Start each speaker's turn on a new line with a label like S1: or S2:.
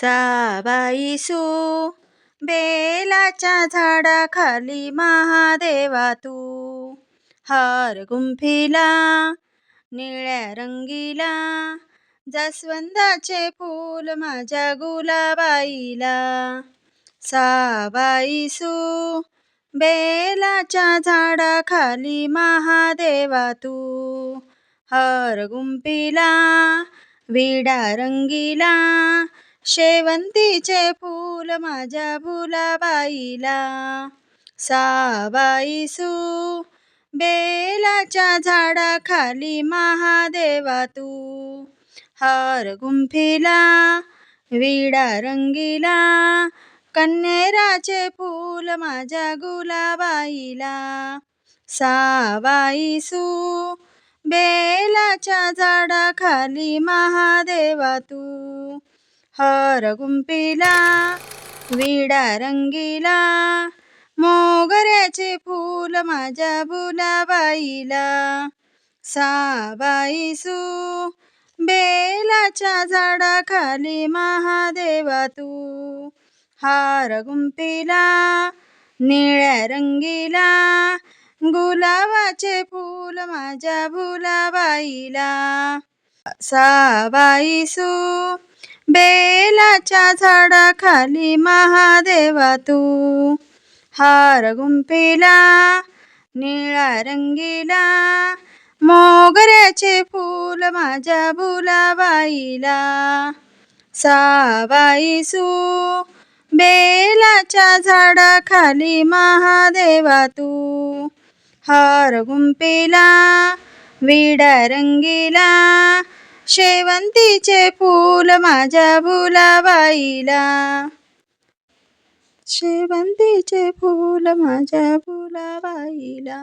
S1: साबाईसू बेलाच्या झाडाखाली महादेवा तू. हार गुंफिला निळ्या रंगीला जास्वंदाचे फूल माझ्या गुलाबाईला. साबाईसू बेलाच्या झाडाखाली महादेवा तू. हार गुंफिला विडा रंगीला शेवंतीचे फूल माझ्या भुलाबाईला. साबाईसू बेलाच्या झाडाखाली महादेवा तू. हार गुंफिला विडा रंगीला कन्नेराचे फूल माझ्या गुलाबाईला. साबाईसू बेलाच्या झाडाखाली महादेवा तू. हार गुंपिला विडा रंगीला मोगऱ्याचे फूल माझ्या बुलाबाईला. साबाईसू बेलाच्या झाडाखाली महादेवा तू. हार गुंपिला निळ्या रंगीला गुलाबाचे फूल माझ्या भुलाबाईला साबाईसू बेलाच्या झाडाखाली महादेवा तू. हार गुंफिला निळा रंगीला मोगऱ्याचे फूल माझ्या बुलाबाईला सावाईसू बेलाच्या झाडाखाली महादेवा तू. हार गुंपिला विडा रंगीला शेवंतीचे फूल माझ्या भुलाबाईला. शेवंतीचे फूल माझ्या भुलाबाईला.